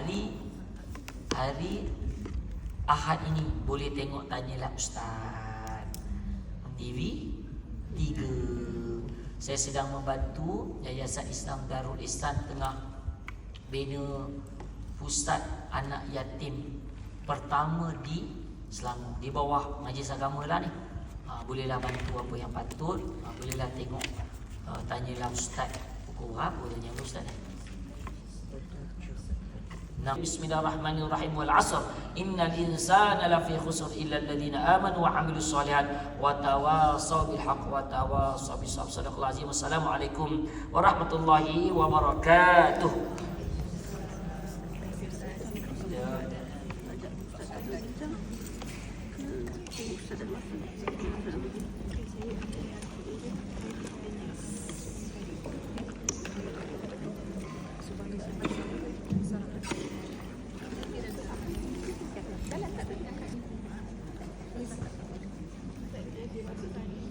hari hari Ahad ini boleh tengok tanyalah ustaz. TV tiga. Saya sedang membantu Yayasan Islam Darul Ihsan tengah bina pusat anak yatim pertama di Selangor di bawah majlis agama lah ni. Ha, bolehlah bantu apa yang patut, ha, bolehlah tengok uh, tanyalah ustaz pukul berapa tanya ustaz ni. نعم. بسم الله الرحمن الرحيم. والعصر. إن الإنسان لفي خسر إلا الذين آمنوا وعملوا الصالحات وتواصوا بالحق وتواصوا بالصبر. صدق الله العظيم. السلام عليكم ورحمة الله وبركاته. Thank you. Thank you.